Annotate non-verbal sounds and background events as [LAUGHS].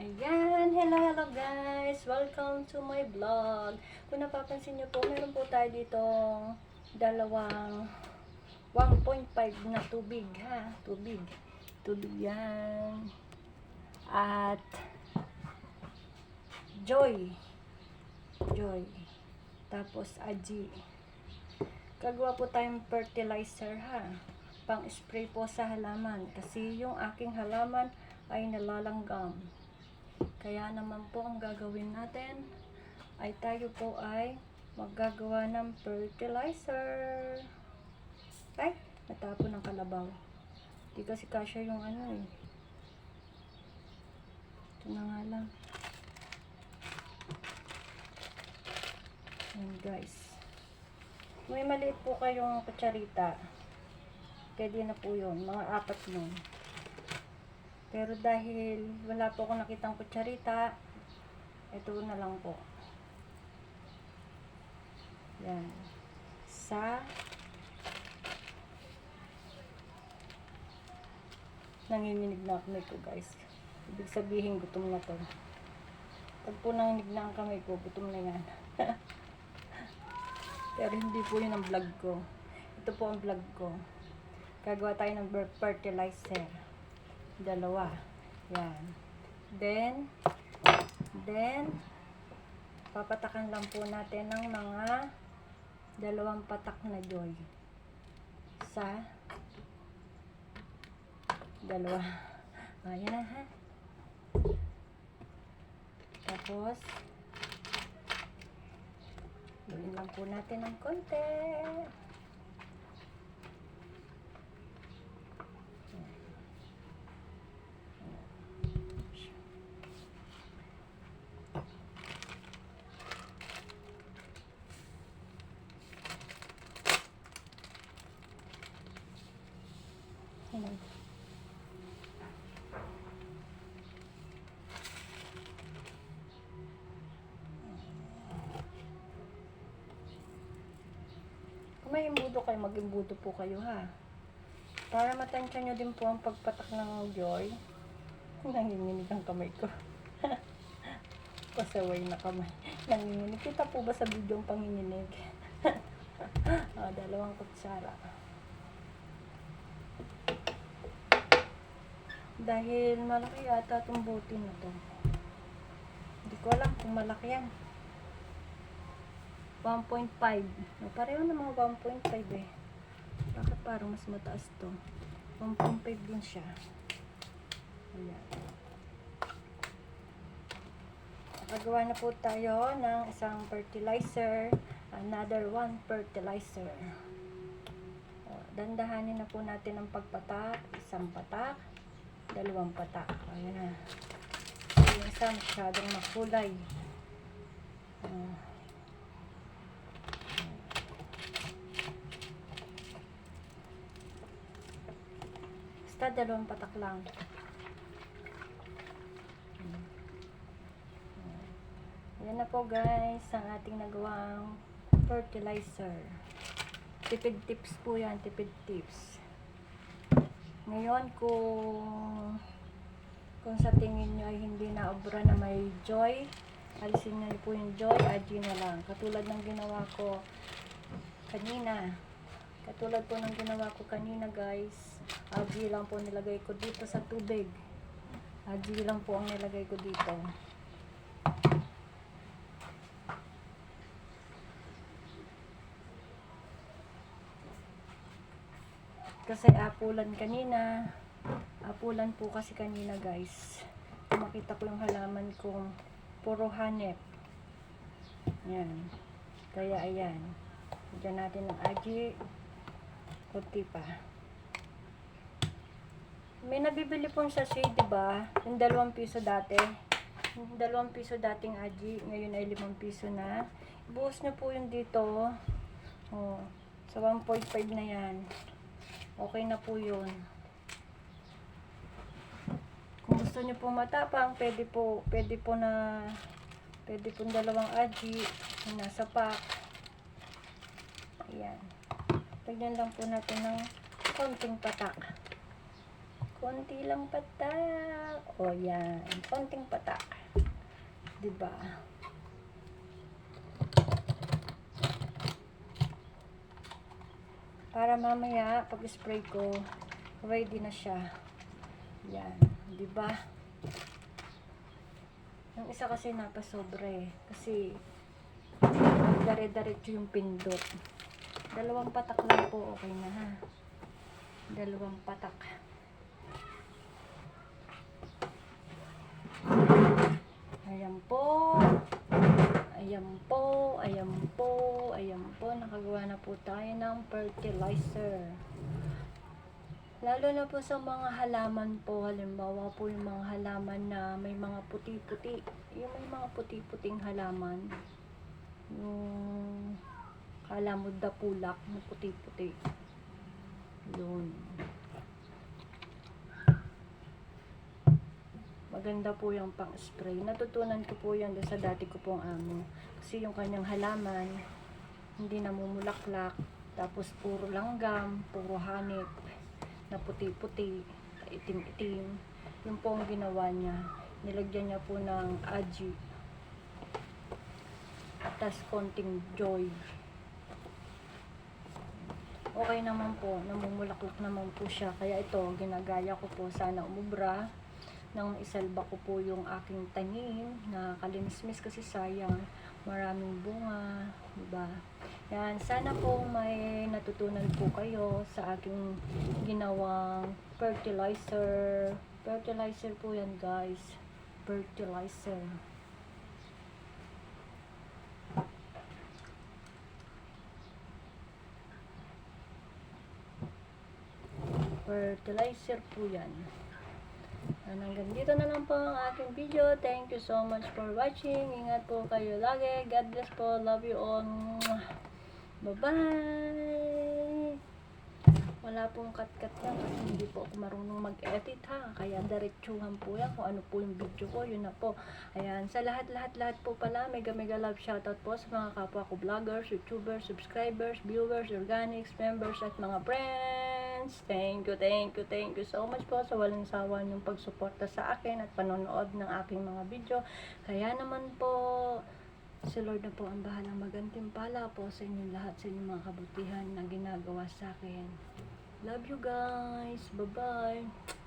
Ayan, hello, hello guys! Welcome to my vlog. Kung napapansin niyo po, meron po tayo dito dalawang 1.5 na tubig, ha? Tubig. Tubig yan. At Joy. Joy. Tapos Aji. Gagawa po tayong fertilizer, ha? Pang spray po sa halaman. Kasi yung aking halaman ay nalalanggam. Kaya naman po ang gagawin natin ay tayo po ay maggagawa ng fertilizer. Ay, natapon ng kalabaw. Di kasi kasya yung ano eh. Ito na nga lang. Ayan guys. May maliit po kayong kutsarita. Pwede na po yun. Mga apat nun. Pero dahil wala po akong nakitang kutsarita, ito na lang po. Yan. Sa nanginginig na kamay ko guys. Ibig sabihin gutom na to. Pag po nanginig na ang kamay ko, gutom na yan. [LAUGHS] Pero hindi po yun ang vlog ko. Ito po ang vlog ko. Gagawa tayo ng fertilizer dalawa. Yan. Then, then, papatakan lang po natin ng mga dalawang patak na joy. Sa dalawa. [LAUGHS] Ayan na ha. Tapos, gawin lang po natin ng konti. Ayan. Kung may imbudo kayo, mag-imbudo po kayo ha. Para matansya nyo din po ang pagpatak ng joy. [LAUGHS] Nanginginig ang kamay ko. [LAUGHS] Pasaway na kamay. Nanginginig. Kita po ba sa video ang panginginig? [LAUGHS] ah, dalawang kutsara. Dahil malaki yata itong bote na to. Hindi ko alam kung malaki yan. 1.5. No, pareho na mga 1.5 eh. Bakit parang mas mataas to? 1.5 din siya. Ayan. Nakagawa na po tayo ng isang fertilizer. Another one fertilizer. O, dandahanin na po natin ang pagpatak. Isang patak. Dalawang patak. Ayan na. Yung isa masyadong makulay. Uh, Basta dalawang patak lang. Yan na po guys, ang ating nagawang fertilizer. Tipid tips po yan, tipid tips. Ngayon kung kung sa tingin nyo ay hindi na obra na may joy, alisin nyo po yung joy, adi na lang. Katulad ng ginawa ko kanina. Katulad po ng ginawa ko kanina guys, adi lang po nilagay ko dito sa tubig. Adi lang po ang nilagay ko dito. Kasi apulan kanina. Apulan po kasi kanina guys. Makita ko yung halaman kong puro hanep. Yan. Kaya ayan. Diyan natin ng aji. Kunti pa. May nabibili pong sachet, di ba? Yung dalawang piso dati. Yung dalawang piso dating aji. Ngayon ay limang piso na. Ibuhos nyo po yung dito. Oh, sa 1.5 na yan. Okay na po yun. Kung gusto nyo po matapang, pwede po, pwede po na, pwede po dalawang aji na nasa pack. Ayan. Lagyan lang po natin ng konting patak. Konti lang patak. O yan. Konting patak. Diba? Para mamaya, pag spray ko, ready na siya. Yan. Diba? Yung isa kasi napasobre. Kasi, dare-diretso yung pindot. Dalawang patak lang po, okay na ha. Dalawang patak. Ayan po. Ayan po. Ayan po. Ayan po. Nakagawa na po tayo ng fertilizer. Lalo na po sa mga halaman po, halimbawa po yung mga halaman na may mga puti-puti. Yung may mga puti-puting halaman. Yung kala mo dapulak na puti-puti. Yun. Maganda po yung pang-spray. Natutunan ko po yan sa dati ko pong amo. Kasi yung kanyang halaman, hindi namumulaklak. Tapos puro langgam, puro hanip, na puti-puti, itim-itim. Yung po ang ginawa niya. Nilagyan niya po ng aji. Tapos konting joy. Okay naman po, namumulaklak naman po siya. Kaya ito, ginagaya ko po sana umubra nang isalba ko po yung aking tanim na kalimismis kasi sayang maraming bunga, diba? Yan, sana po may natutunan po kayo sa aking ginawang fertilizer. Fertilizer po yan guys. Fertilizer. Fertilizer po yan. Yan, hanggang dito na lang po ang aking video. Thank you so much for watching. Ingat po kayo lagi. God bless po. Love you all. Bye-bye. Wala pong cut-cut yan kasi hindi po ako marunong mag-edit ha. Kaya diretsuhan po yan kung ano po yung video ko. Yun na po. Ayan. Sa lahat-lahat-lahat po pala, mega mega love shoutout po sa mga kapwa ko vloggers, youtubers, subscribers, viewers, organics, members at mga friends. Thank you, thank you, thank you so much po sa walang sawa niyong pagsuporta sa akin at panonood ng aking mga video. Kaya naman po, si Lord na po ang bahalang magantimpala po sa inyong lahat, sa inyong mga kabutihan na ginagawa sa akin. Love you guys. Bye-bye.